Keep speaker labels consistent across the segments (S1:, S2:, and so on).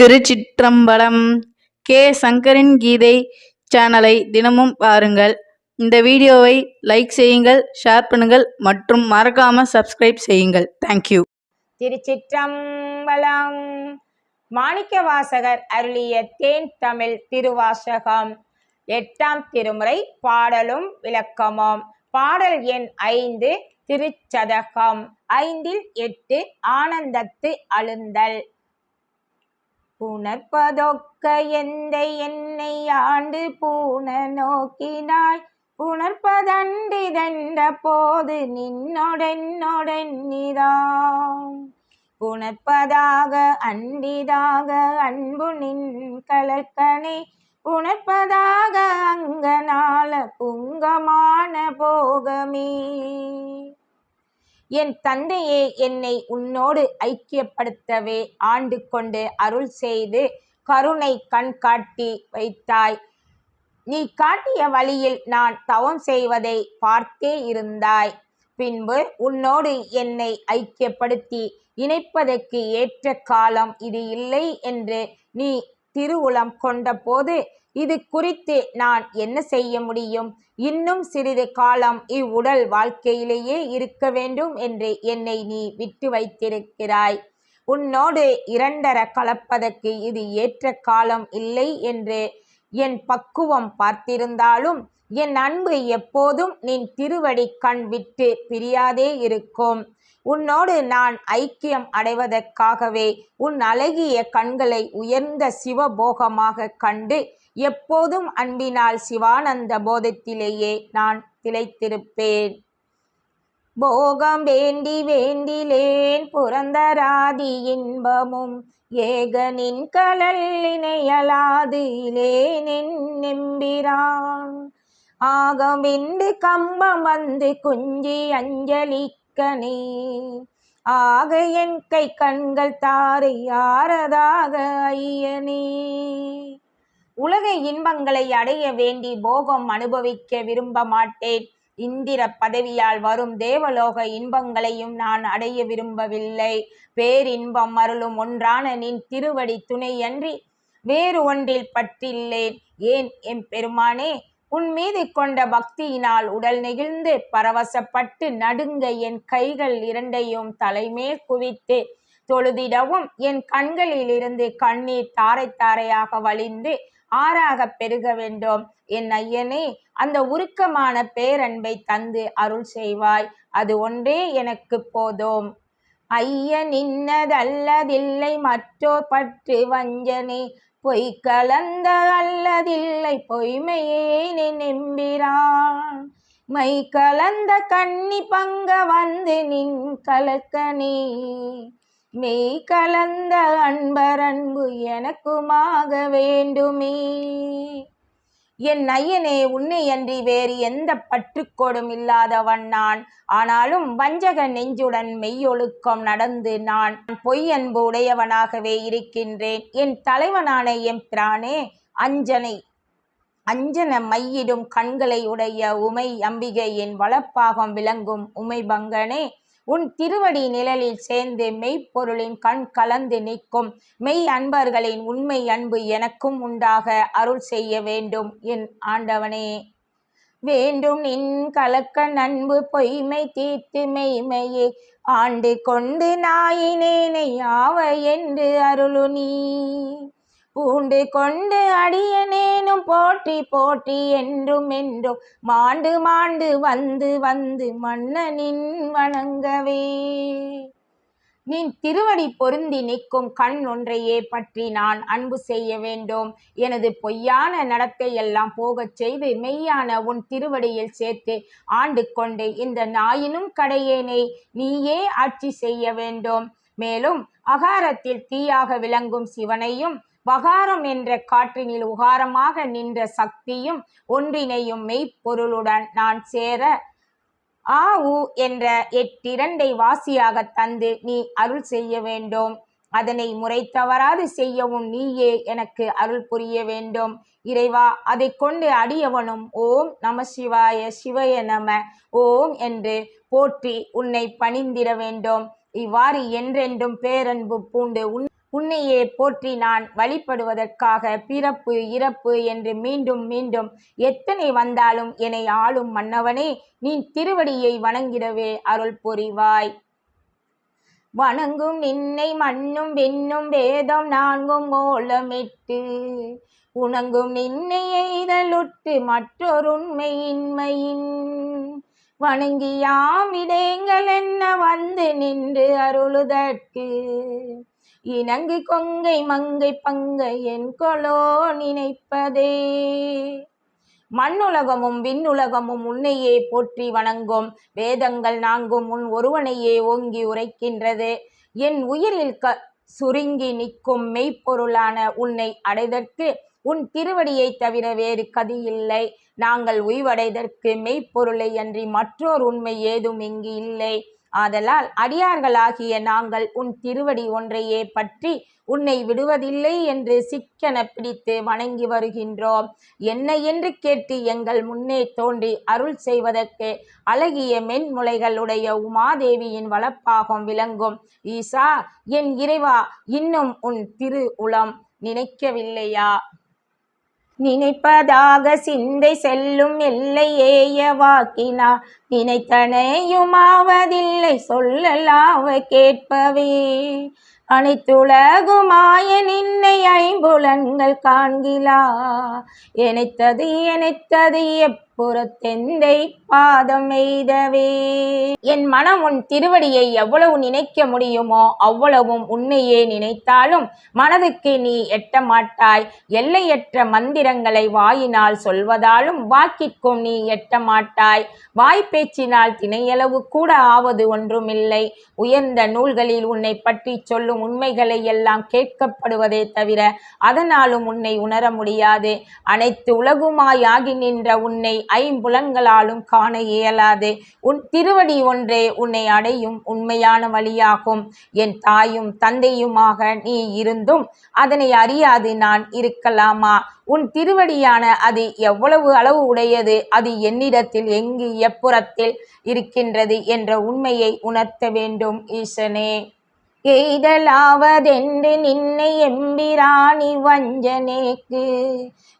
S1: திருச்சிற்றம்பலம் K. சங்கரின் கீதை சேனலை தினமும் பாருங்கள். இந்த வீடியோவை லைக் செய்யுங்கள் ஷேர் பண்ணுங்கள் மற்றும் மறக்காம சப்ஸ்கிரைப் செய்யுங்கள். தேங்க்யூ
S2: திருச்சிற்றம்பலம் மாணிக்கவாசகர் அருளிய தேன் தமிழ் திருவாசகம். எட்டாம் திருமுறை பாடலும் விளக்கமும். பாடல் எண் ஐந்து திருச்சதகம். ஐந்தில் எட்டு ஆனந்தத்து அழுந்தல். புணர்ப்பதொக்க எந்த என்னை ஆண்டு பூண நோக்கினாய். புணர்ப்பதண்டிதென்ற போது நின்னொடென்னொடென்னிதாம் புணர்ப்பதாக அண்டிதாக அன்பு நின் கலக்கனை புணர்ப்பதாக அங்கனால புங்கமான போகமே. என் தந்தையே என்னை உன்னோடு ஐக்கியப்படுத்தவே ஆண்டு கொண்டு அருள் செய்து கருணை கண் காட்டி வைத்தாய். நீ காட்டிய வழியில் நான் தவம் செய்வதை பார்த்தே இருந்தாய். பின்பு உன்னோடு என்னை ஐக்கியப்படுத்தி இணைப்பதற்கு ஏற்ற காலம் இது இல்லை என்று நீ திருவுளம் கொண்டபோது இது குறித்து நான் என்ன செய்ய முடியும்? இன்னும் சிறிது காலம் இவ்வுடல் வாழ்க்கையிலேயே இருக்க வேண்டும் என்று என்னை நீ விட்டு வைத்திருக்கிறாய். உன்னோடு இரண்டர கலப்பதற்கு இது ஏற்ற காலம் இல்லை என்று என் பக்குவம் பார்த்திருந்தாலும் என் அன்பு எப்போதும் நின் திருவடி கண் விட்டு பிரியாதே இருக்கும். உன்னோடு நான் ஐக்கியம் அடைவதற்காகவே உன் அழகிய கண்களை உயர்ந்த சிவபோகமாக கண்டு எப்போதும் அன்பினால் சிவானந்த போதத்திலேயே நான் திளைத்திருப்பேன். போகம் வேண்டி வேண்டிலேன் புரந்தராதி இன்பமும் ஏகனின் கடல் இணையலாது இலேனென் நெம்பிரான். ஆகம் விண்டு கம்பம் வந்து குஞ்சி அஞ்சலிக்கனே ஆக என் கை கண்கள் தாரை யாரதாக ஐயனே உலக இன்பங்களை அடைய வேண்டி போகம் அனுபவிக்க விரும்ப மாட்டேன். இந்திர பதவியால் வரும் தேவலோக இன்பங்களையும் நான் அடைய விரும்பவில்லை. பேரின்பம் அருளும் ஒன்றான நின் திருவடி துணையன்றி வேறு ஒன்றில் பற்றில்லேன் ஏன் எம் பெருமானே உன் மீது கொண்ட பக்தியினால் உடல் நெகிழ்ந்து பரவசப்பட்டு நடுங்க என் கைகள் இரண்டையும் தலைமேல் குவித்து தொழுதிடவும் என் கண்களில் இருந்து கண்ணீர் தாரை தாரையாக வழிந்து ஆறாக பெருக வேண்டும். என் ஐயனே அந்த உருக்கமான பேரன்பை தந்து அருள் செய்வாய். அது ஒன்றே எனக்கு போதும். ஐயன் இன்னதல்லதில்லை மற்றோர் பற்று வஞ்சனே. பொய் கலந்த அல்லதில்லை பொய்மையே நெம்பிரான் மை கலந்த கண்ணி பங்க வந்து நின் கலக்கனே. மெய் கலந்த அன்பர் அன்பு எனக்குமாக வேண்டுமே. என் ஐயனே உன்னை அன்றி வேறு எந்த பற்றுக்கோடும் இல்லாதவன் நான். ஆனாலும் வஞ்சக நெஞ்சுடன் மெய்யொழுக்கம் நடந்து நான் பொய் அன்பு உடையவனாகவே இருக்கின்றேன். என் தலைவனான எம் பிரானே அஞ்சனை அஞ்சன மையிடும் கண்களை உடைய உமை அம்பிகையின் வளப்பாகம் விளங்கும் உமை பங்கனே உன் திருவடி நிழலில் சேர்ந்து மெய்ப்பொருளின் கண் கலந்து நிற்கும். மெய் அன்பர்களின் உண்மை அன்பு எனக்கும் உண்டாக அருள் செய்ய வேண்டும் என் ஆண்டவனே. வேண்டும் நின் கலக்க நண்பு பொய்மை தீர்த்து மெய்மையே. ஆண்டு கொண்டு நாயினேனை ஆவ என்று அருளு நீ. பூண்டு கொண்டு அடியனேனும் போற்றி போற்றி என்றும் என்றும் மாண்டு மாண்டு வந்து வந்து மன்னனின் வணங்கவே. நின் திருவடி பொருந்தி நிற்கும் கண் ஒன்றையே பற்றி நான் அன்பு செய்ய வேண்டும். எனது பொய்யான நடத்தையெல்லாம் போகச் செய்து மெய்யான உன் திருவடியில் சேர்த்து ஆண்டு கொண்டு இந்த நாயினும் கடையேனை நீயே ஆட்சி செய்ய வேண்டும். மேலும் அகாரத்தில் தீயாக விளங்கும் சிவனையும் வகாரம் என்ற காற்றினில் உகாரமாக நின்ற சக்தியும் ஒன்றினையும் மெய்ப்பொருளுடன் நான் சேர ஆ உ என்ற எட்டிரண்டை வாசியாக தந்து நீ அருள் செய்ய வேண்டும். அதனை முறை தவறாது செய்யவும் நீயே எனக்கு அருள் புரிய வேண்டும். இறைவா அதை கொண்டு அடியவனும் ஓம் நம சிவாய சிவய நம ஓம் என்று போற்றி உன்னை பணிந்திட வேண்டும். இவ்வாறு என்றென்றும் பேரன்பு பூண்டு உன் உன்னையே போற்றி நான் வழிபடுவதற்காக பிறப்பு இறப்பு என்று மீண்டும் மீண்டும் எத்தனை வந்தாலும் என்னை ஆளும் மன்னவனே நீ திருவடியை வணங்கிடவே அருள் புரிவாய். வணங்கும் நின்னை மண்ணும் விண்ணும் வேதம் நான்கும் ஓலமிட்டு உணங்கும் நின்னை எய்தலுட்டு மற்றொருண்மையின்மையின் வணங்கியாம் இடங்கள் என்ன வந்து நின்று அருளுதற்கு இணங்கு கொங்கை மங்கை பங்கை என் கொலோ நினைப்பதே. மண்ணுலகமும் விண்ணுலகமும் உன்னையே போற்றி வணங்கும். வேதங்கள் நான்கும் உன் ஒருவனையே ஓங்கி உரைக்கின்றது. என் உயிரில் க சுருங்கி நிற்கும் மெய்ப்பொருளான உன்னை அடைதற்கு உன் திருவடியை தவிர வேறு கதி இல்லை. நாங்கள் உய்வடைதற்கு மெய்ப்பொருளை அன்றி மற்றோர் உண்மை ஏதும் இங்கு இல்லை. ஆதலால் அடியார்களாகிய நாங்கள் உன் திருவடி ஒன்றையே பற்றி உன்னை விடுவதில்லை என்று சிக்கன பிடித்து வணங்கி வருகின்றோம். என்ன என்று கேட்டு எங்கள் முன்னே தோன்றி அருள் செய்வதற்கு அழகிய மென்முலைகளுடைய உமாதேவியின் வளப்பாகம் விளங்கும். ஈசா என் இறைவா இன்னும் உன் திரு உளம் நினைக்கவில்லையா? நினைப்பதாக சிந்தை செல்லும் எல்லை ஏய வாக்கினா நினைத்தனையுமாவதில்லை சொல்லலாவ கேட்பவே. அனைத்துலகுமாய நின்னை ஐம்புலன்கள் காண்கிலா. எனைத்தது எனைத்தது புறத்தெந்தை பாதம் எய்தவே. என் மனம் உன் திருவடியை எவ்வளவு நினைக்க முடியுமோ அவ்வளவும் உன்னையே நினைத்தாலும் மனதுக்கு நீ எட்ட மாட்டாய். எல்லையற்ற மந்திரங்களை வாயினால் சொல்வதாலும் வாக்கிற்கும் நீ எட்ட மாட்டாய். வாய்ப்பேச்சினால் திணையளவு கூட ஆவது ஒன்றுமில்லை. உயர்ந்த நூல்களில் உன்னை பற்றி சொல்லும் உண்மைகளை எல்லாம் கேட்கப்படுவதே தவிர அதனாலும் உன்னை உணர முடியாது. அனைத்து உலகுமாயாகி நின்ற உன்னை ஐம்புலன்களாலும் காண இயலாது. உன் திருவடி ஒன்றே உன்னை அடையும் உண்மையான வழியாகும். என் தாயும் தந்தையுமாக நீ இருந்தும் அதனை அறியாது நான் இருக்கலாமா? உன் திருவடியான அது எவ்வளவு அளவு உடையது? அது என்னிடத்தில் எங்கு எப்புறத்தில் இருக்கின்றது என்ற உண்மையை உணர்த்த வேண்டும் ஈசனே. எய்தலாவதென்று நின்னை எம்பிராணி வஞ்சனேக்கு.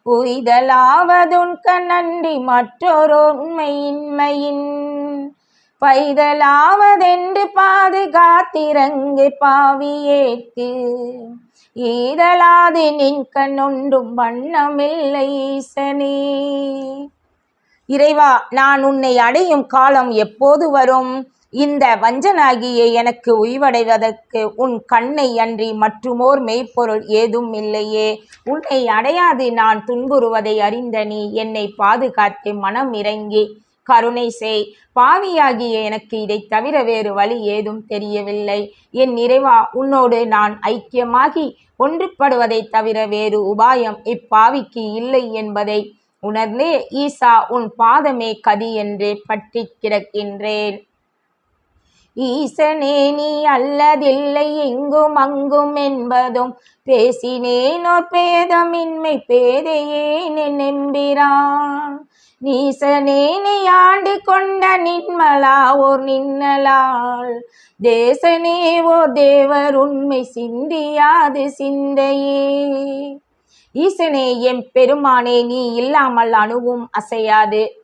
S2: உய்தலாவதுன்க நன்றி மற்றொரு உண்மையின்மையின் பைதலாவதென்று பாதுகாத்திரங்கு பாவியேற்கு. ஈதலாது நின் கண்ணொன்றும் வண்ணமில்லை ஈசனே. இறைவா நான் உன்னை அடையும் காலம் எப்போது வரும்? இந்த வஞ்சனாகிய எனக்கு உய்வடைவதற்கு உன் கண்ணை அன்றி மற்றுமோர் மெய்ப்பொருள் ஏதும் இல்லையே. உன்னை அடையாது நான் துன்புறுவதை அறிந்த நீ என்னை பாதுகாத்து மனம் இறங்கி கருணை செய். பாவியாகிய எனக்கு இதைத் தவிர வேறு வழி ஏதும் தெரியவில்லை. என் நிறைவா உன்னோடு நான் ஐக்கியமாகி ஒன்றுபடுவதை தவிர வேறு உபாயம் இப்பாவிக்கு இல்லை என்பதை உணர்ந்தே ஈசா உன் பாதமே கதி என்று பற்றி கிடக்கின்றேன். ஈசனே நீ அல்லதில்லை எங்கும் அங்கும் என்பதும் பேசினேனோ பேதமின்மை பேதையேன் நெம்பிரான் நீசனே நீ ஆண்டு கொண்ட நின்மலா ஓர் நின்னலாள். தேசனே ஓர் தேவர் உண்மை சிந்தியாது சிந்தையே. ஈசனே எம் பெருமானே நீ இல்லாமல் அணுவும் அசையாது.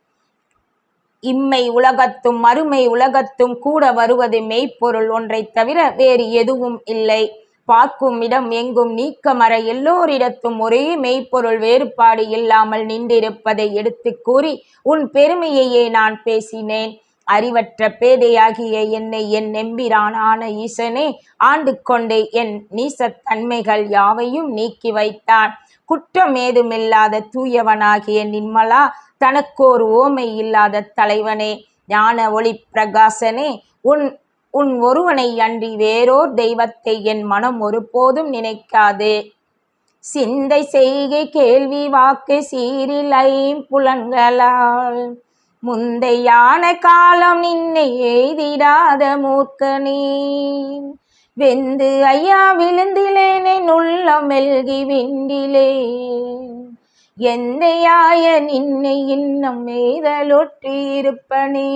S2: இம்மை உலகத்தும் மறுமை உலகத்தும் கூட வருவது மெய்ப்பொருள் ஒன்றைத் தவிர வேறு எதுவும் இல்லை. பார்க்கும் இடம் எங்கும் நீக்கமர எல்லோரிடத்தும் ஒரே மெய்ப்பொருள் வேறுபாடு இல்லாமல் நின்றிருப்பதை எடுத்து கூறி உன் பெருமையையே நான் பேசினேன். அறிவற்ற பேதையாகிய என்னை என் நெம்பிரான் ஆன ஈசனே ஆண்டு கொண்டே என் நீசத்தன்மைகள் யாவையும் நீக்கி வைத்தான். குற்றம் ஏதுமில்லாத தூயவனாகிய நின்மலா தனக்கோர் ஓமை இல்லாத தலைவனே. ஞான ஒளி பிரகாசனே உன் உன் ஒருவனை அன்றி வேறோர் தெய்வத்தை என் மனம் ஒருபோதும் நினைக்காது. சிந்தை செய்கை கேள்வி வாக்கு சீரிலை புலன்களால் முந்தையான காலம் நின்னை எய்திடாத மூர்க்கனே. வெந்து ஐயா விழுந்திலேனே நுள்ளம் மெல்கி விண்டிலே. எந்தையாய நின்னை இன்னும் மேதலொற்றி இருப்பனே.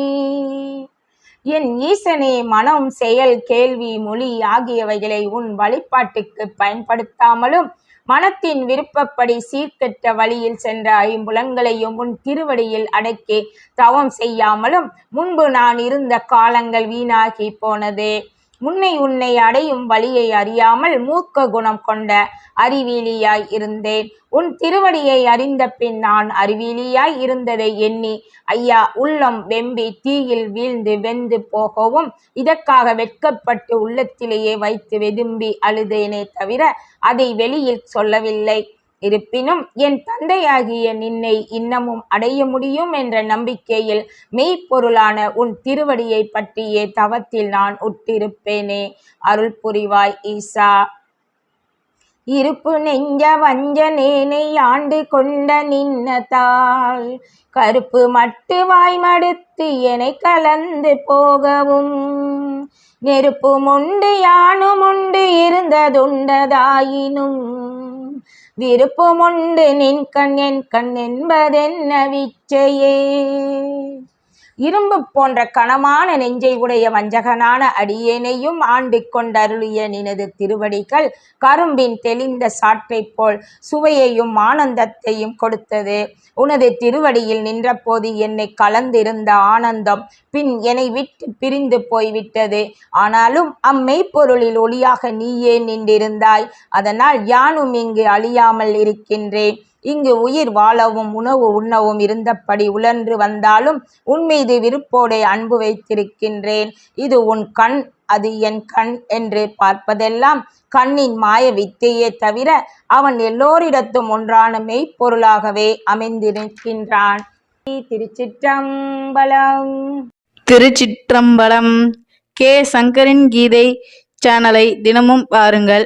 S2: என் ஈசனே மனம் செயல் கேள்வி மொழி ஆகியவைகளை உன் வழிபாட்டுக்கு பயன்படுத்தாமலும் மனத்தின் விருப்பப்படி சீர்கெட்ட வழியில் சென்ற ஐம்புலன்களையும் உன் திருவடியில் அடக்கி தவம் செய்யாமலும் முன்பு நான் இருந்த காலங்கள் வீணாகி போனதே. முன்னை உன்னை அடையும் வழியை அறியாமல் மூக்க குணம் கொண்ட அறிவீலியாய் இருந்தேன். உன் திருவடியை அறிந்த பின் நான் அறிவீலியாய் இருந்ததை எண்ணி ஐயா உள்ளம் வெம்பி தீயில் வீழ்ந்து வெந்து போகவும் இதற்காக வெட்கப்பட்டு உள்ளத்திலேயே வைத்து வெதும்பி அழுதேனே தவிர அதை வெளியில் சொல்லவில்லை. இருப்பினும் என் தந்தையாகிய நின்னை இன்னமும் அடைய முடியும் என்ற நம்பிக்கையில் மெய்ப்பொருளான உன் திருவடியை பற்றியே தவத்தில் நான் உட்டிருப்பேனே அருள் புரிவாய் ஈசா. இருப்பு நெஞ்ச வஞ்சனேனை ஆண்டு கொண்ட நின்னதால் கருப்பு மட்டு வாய் மடுத்து எனை கலந்து போகவும் நெருப்பும் உண்டு யானும் உண்டு இருந்ததுண்டதாயினும் விருப்பமுண்டு நின் கண் என் கண் என்பதென்ன விச்சையே? இரும்பு போன்ற கனமான நெஞ்சை உடைய வஞ்சகனான அடியேனையும் ஆண்டு கொண்டருளிய நினது திருவடிகள் கரும்பின் தெளிந்த சாற்றைப் போல் சுவையையும் ஆனந்தத்தையும் கொடுத்தது. உனது திருவடியில் நின்றபோது என்னை கலந்திருந்த ஆனந்தம் பின் என்னை விட்டு பிரிந்து போய்விட்டது. ஆனாலும் அம்மெய்ப்பொருளில் ஒளியாக நீயே நின்றிருந்தாய். அதனால் யானும் இங்கு அழியாமல் இருக்கின்றேன். இங்கு உயிர் வாழவும் உணவு உண்ணவும் இருந்தபடி உழன்று வந்தாலும் உன் மீது விருப்போடே அன்பு வைத்திருக்கின்றேன். இது உன் கண் அது என் கண் என்று பார்ப்பதெல்லாம் கண்ணின் மாய வித்தையே தவிர அவன் எல்லோரிடத்தும் ஒன்றான மெய்ப்பொருளாகவே அமைந்திருக்கின்றான். திருச்சிற்றம்பலம்.
S1: திருச்சிற்றம்பலம். கே. சங்கரின் கீதை சேனலை தினமும் பாருங்கள்.